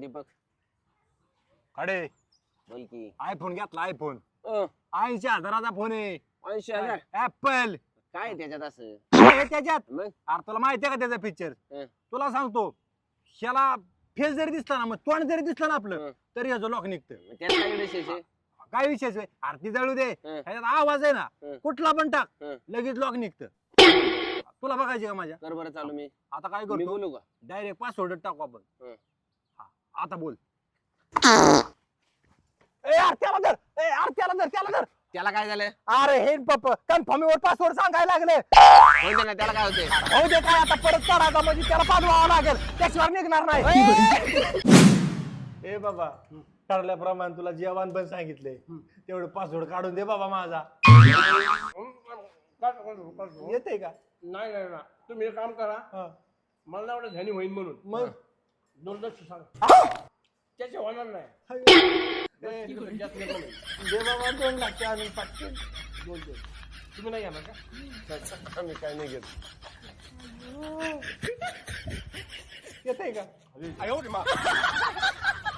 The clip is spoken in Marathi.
दीपक. अडे बोल की. आयफोन घेतला आयफोन अ, ऐंशी हजाराचा फोन आहे. ऐंशी हजार? ऍपल काय आहे त्याच्यात असं? त्याच्यात? मग? अरे तुला माहितीये का त्याचा पिक्चर हं. तुला सांगतो ह्याला फेस जरी दिसला ना मग तोंड जरी दिसलं ना आपलं. तरी ह्याचं लॉक निघतं. मग त्यात काय विशेष आहे? काय विशेष आहे? आरती जळू दे. हं. ह्याच्यात आवाज आहे ना. कुठला पण टाक हं. लगेच लॉक निघतं. तुला बघायची का माझ्या? कर बरं चालू मी. आता काय मी करतो? बोलू का? डायरेक्ट पासवर्ड टाकू आपण. हं. आता बोल. ए यार त्याला धर. ए यार त्याला धर त्याला धर. त्याला काय झालं? अरे हे पप्प कन्फर्म पासवर्ड सांगायला लागले. होऊ दे ना त्याला काय होते हो दे काय आता परत काढायचा म्हणजे त्याला पाठवावं लागेल. त्याशिवाय निघणार नाही. ए. बाबा ठरल्याप्रमाणे तुला जेवण पण सांगितले. तेवढं पासवर्ड काढून दे बाबा माझा. येते का? नाही नाही ना तुम्ही एक काम करा. हा. मला नाही वाटत ध्यानी होईल म्हणून. मग? दोन लक्ष सांगा त्याचे होणार नाही. जास्त म्हणू. दे बाबा दोन लाख आणि पाचशे दोन दोन. तुम्ही नाही येणार का? आम्ही काय नाही घेत. येते का? अयो रे मा